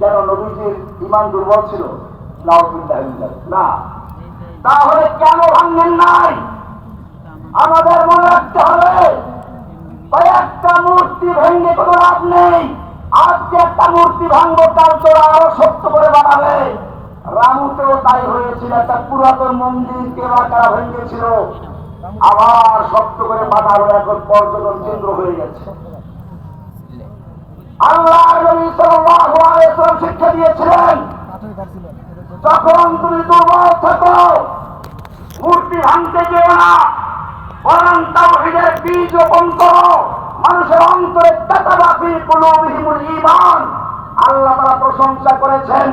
যেন নবীজির ইমান দুর্বল ছিল। না। তাহলে কেন ভাঙ্গেন নাই? আমাদের মনে রাখতে হবে, কয়েকটা মূর্তি ভেঙে কোনো লাভ নেই। আজকে একটা মূর্তি ভাঙবো কাল তোরা আরও শক্ত করে বানাবে। রামুতেও তাই হয়েছিল, একটা পুরাতন মন্দির কেবা কারা ভেঙেছিল। আবার শক্ত করে বানালো, এখন পর্যটন কেন্দ্র হয়ে গেছে। আল্লাহ নবী সাল্লাল্লাহু আলাইহি ওয়াসাল্লাম শিক্ষা দিয়েছিলেন, যখন তুমি দুর্বল থাকো, মূর্তি ভাঙতে যেও না, বরং তাওহীদের বীজ রোপণ করো, মানুষের অন্তরে তাতাবাফি কুলুবিহিমুল ঈমান আল্লাহ তাআলা প্রশংসা করেছেন,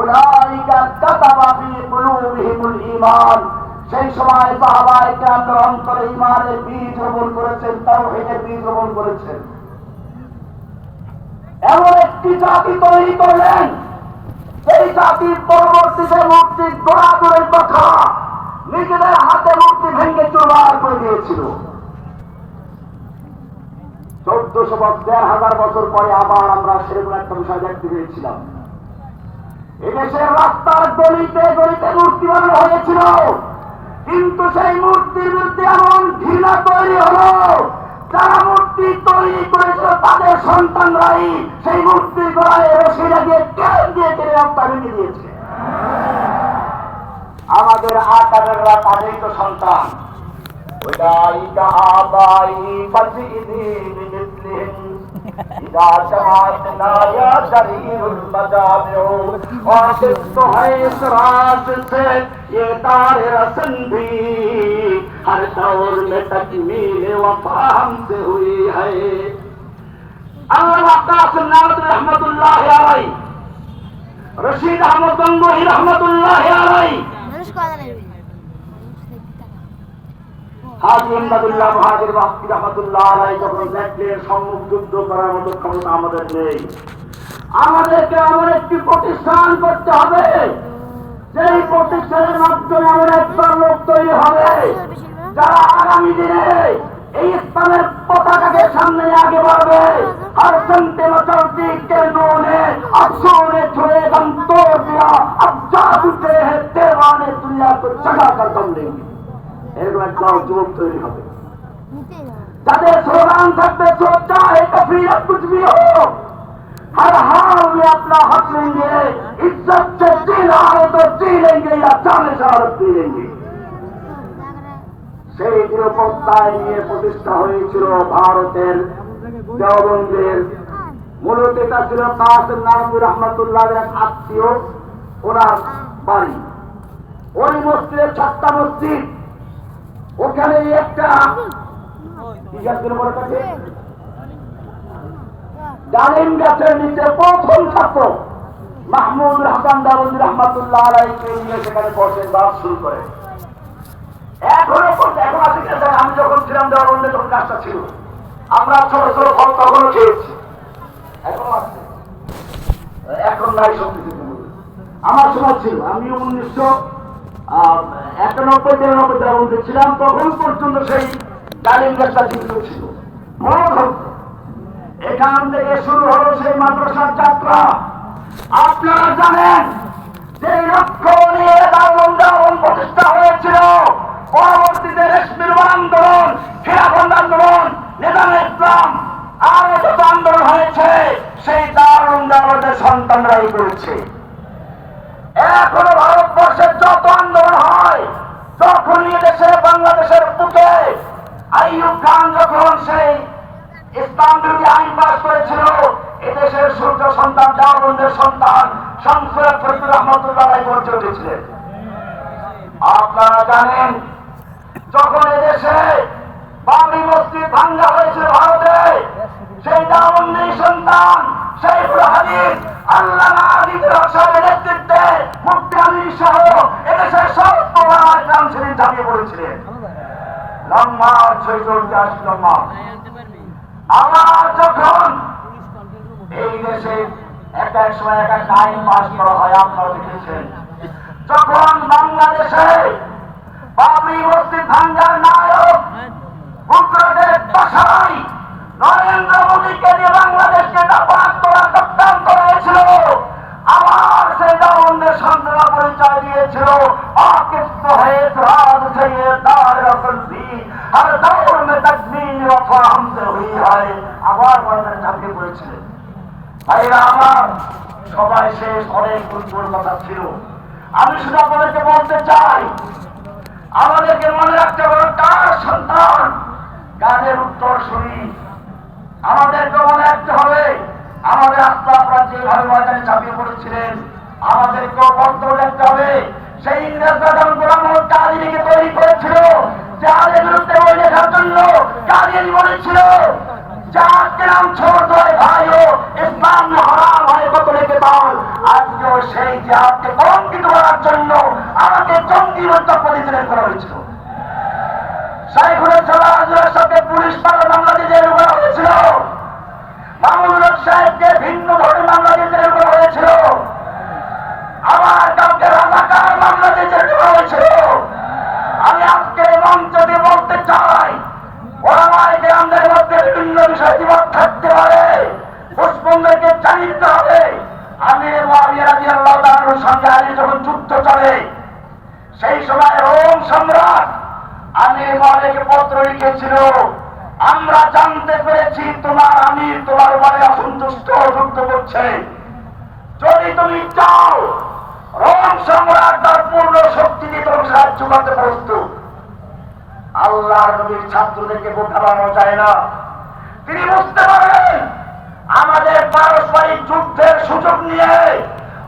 উলাইকা তাতাবাফি কুলুবিহিমুল ঈমান সেই সময় সাহাবায়ে কেরামদের অন্তরে ঈমানের বীজ রোপণ করেছেন, তাওহীদের বীজ রোপণ করেছেন। একটি জাতি তৈরি করলেন। এই জাতির পরবর্তীতে মূর্তি গোড়াগুড়ের কথা নিজেদের হাতে মূর্তি ভেঙে চুরমার করে দিয়েছিল। চোদ্দশো বছর দেড় হাজার বছর পরে আবার আমরা সেরকম একটা বিষয় দেখতে পেয়েছিলাম। এদেশের রাস্তার গলিতে গলিতে মূর্তি বানানো হয়েছিল। কিন্তু সেই মূর্তির বিরুদ্ধে এমন ঘৃণা তৈরি হলো, যারা মূর্তি মূর্তি তৈরি করেছিল তাদের সন্তানরাই সেই মূর্তি গলায় রশি লাগিয়ে কেন দিয়ে কেটে রাস্তা ভেঙে দিয়েছে আমাদের আকারেররা তাদেরই তো সন্তান أولئك آبائي فجئني بمثلهم إذا جمعتنا يا شرير المجامع وعشقت هي سراج سے یہ تار رسن بھی हर दौर में तकमील वफा हमसे हुई है अल्लाह कासनावत रहमतुल्लाह अलैहि রশিদ আহমদ গঙ্গোহী রহমতুল্লাহ আলাই হাজি আমদাদুল্লাহ মহাজের বাপ্তি রহমতুল্লাহ আলাই যখন দেখলেন সম্মুখ যুদ্ধ করার মতো ক্ষমতা আমাদের নেই। আমাদেরকে এমন একটি প্রতিষ্ঠান করতে হবে যেই প্রতিষ্ঠানের মাধ্যমে আমার একবার লোক তৈরি হবে। যারা আগামী দিনে এই ইসলামের পতাকাকে সামনে নিয়ে আগে বাড়বে আর চলতে চলতে কেনোনে अफसोने छुए गम तोड़ दिया अब जादू ते है देवाने दुनिया को जगा कर दम लेंगे এরকম একটা যুবক তৈরি হবে নিতে না তাদের স্লোগান থাকবে जो चाहे कफीर कुछ भी हो हर हाल में अपना हक लेंगे इज्जत से जीना है तो जी लेंगे या जाने शहादत पी लेंगे সেই নিরাপত্তায় নিয়ে প্রতিষ্ঠা হয়েছিল ভারতের দেওবন্দের। মূলত এটা ছিল কাসেম নাজমুর রহমতুল্লাহ আত্মীয়, ওনার বাড়ি। ওই মসজিদের ছাত্তা মসজিদ। ওখানে একটা? ডালিম গাছের নিচে প্রথম ছাত্র মাহমুদ হাসান দাবন্দি রহমতুল্লাহ আলাইকে নিয়ে সেখানে বসে বাস শুরু করে। আমি যখন ছিলাম আমরা ছোট ছোট ফল তখনও খেয়েছি। এখনও নাই আমার সময় ছিল। আমি উনিশশো একানব্বই তিরানব্বই দেওয়াবন্দে ছিলাম, তখন পর্যন্ত সেই ডালিম গাছটা জীবিত ছিল। এখান থেকে শুরু হলো সেই মাদ্রাসার যাত্রা। আপনারা জানেন যে লক্ষ্য নিয়ে দারুণ দারুণ প্রতিষ্ঠা হয়েছিল। পরবর্তীতে রেশমির আন্দোলন খেলাফত আন্দোলন নেতাম ইসলাম আরও যত আন্দোলন হয়েছে, সেই দারুণ দারুণের সন্তানরাই করেছে। এখনও ভারতবর্ষের যত আন্দোলন হয় যখনই দেশে বাংলাদেশের বুকে আইয়ুব খান যখন সেই ইসলাম বিরোধী আইন পাস করেছিল, এদেশের সূর্য সন্তান জাহাবন্দের সন্তান, শামসুর ফরিদুর রহমতুল্লাহ গড়ে উঠেছিলেন আপনারা জানেন যখন এদেশে বাবরি মসজিদ ভাঙ্গা হয়েছিল ভারতে, সেই দামন্দির সন্তান, সেই হাদিস আল্লাহ সাহেবের নেতৃত্বে মুক্তি আলী সহ এদেশের সব কাউন্সিলিং ঝাঁপিয়ে পড়েছিলেন লং মার্চ হয়ে চলতে আসছিল মার্চ আবার যখন এই দেশে যখন বাংলাদেশে বাবরি মসজিদ ভাঙ্গার নায়ক, গুজরাটের দশাই নরেন্দ্র মোদীকে নিয়ে বাংলাদেশকে নাপাক করার চক্রান্ত হয়েছিল আবার সেই দাউন্দের সন্ত্রাস পরিচয় দিয়েছিল। আকিস্ত হয়ে রাজ থেকে দার রসল হর দৌর মে তকবীর ওয়া হামদে হুই হয়। আবার বলেন ঝাঁপিয়ে পড়েছিলেন। ভাইরা, আমার সবাই শেষ অনেক গুরুত্বপূর্ণ কথা ছিল। আমি শুধু আপনাদেরকে বলতে চাই আমাদেরকে মনে রাখতে হবে, কার সন্তান? কাজের উত্তর শুনি। আমাদেরকে মনে রাখতে হবে, আমাদের আস্থা আপনারা যেভাবে ময়দানে চাপিয়ে পড়েছিলেন, আমাদেরকেও বন্ধ রাখতে হবে। সেই ইংরেজরা তৈরি করেছিল? যাদের বিরুদ্ধে লেখার জন্য কাদিনী বলেছিল? নাম ছোট হয় ভাইও ইসলাম হারাম হয় কত লেগে তাল আজকেও সেই জাতকে কলঙ্কিত করার জন্য আমাকে জঙ্গি প্রতিদিনের করা হয়েছিল। সালাহের সাথে পুলিশ পাল্লা মামলা দিয়ে জেল করা হয়েছিল। সাহেবকে ভিন্ন মামলা দিয়ে জেল করা হয়েছিল। আবার কাউকে রাজাকার মামলা দিয়ে জেল করা হয়েছিল। আমি আজকে মঞ্চ দিয়ে বলতে চাই ওরামাই গ্রামদের মধ্যে বিভিন্ন বিষয় বিবাদ থাকতে পারে জানিয়ে দিতে হবে। আমি আল্লাহ সঙ্গে যখন যুদ্ধ চলে সেই সময় রোম সম্রাট আমি মালিক পত্র লিখেছিল, আমরা জানতে পেরেছি তোমার আমি তোমার উপরে অসন্তুষ্ট যুদ্ধ করছে। যদি তুমি চাও, রোম সম্রাট তার পূর্ণ শক্তি দিয়ে তোমাকে সাহায্য করতে প্রস্তুত। আল্লাহর নবীর ছাত্রদেরকে বোঝানো যায় না। তিনি বুঝতে পারেন, আমাদের পারস্পরিক যুদ্ধের সুযোগ নিয়ে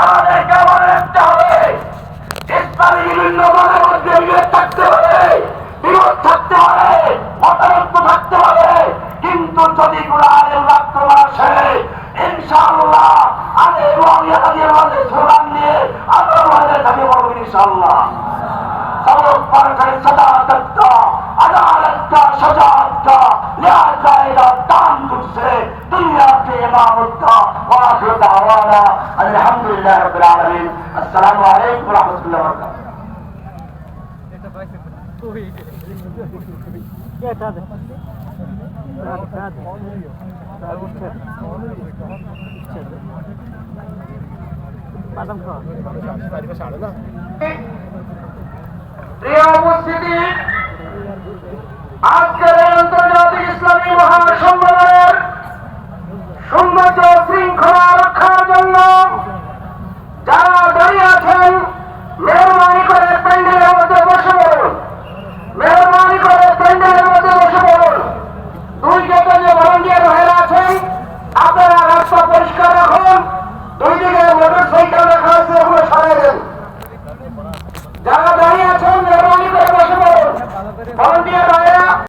আমাদেরকে মনে রাখতে হবে। ইসলামী বিভিন্ন মনের মধ্যে বিভেদ থাকতে হবে। বিরোধ থাকতে হবে, মতানৈক্য থাকতে হবে। কিন্তু যদি কোরআনের আক্রমণ আসে, ইনশাআল্লাহ আরে মহিলা দিয়ে আমাদের স্লোগান নিয়ে আমরা মহিলা দাবি করব ইনশাআল্লাহ। সবক পারকারী সদা তত্ত্ব আদালত কা জায়গা দান দুসে দুনিয়া কে وآخر دعوانا أن الحمد لله رب العالمين السلام عليكم ورحمة الله وبركاته يا مسلمين، Hadi hadi. বাদাম প্রিয় উপস্থিতি আজকের আন্তর্জাতিক ইসলামী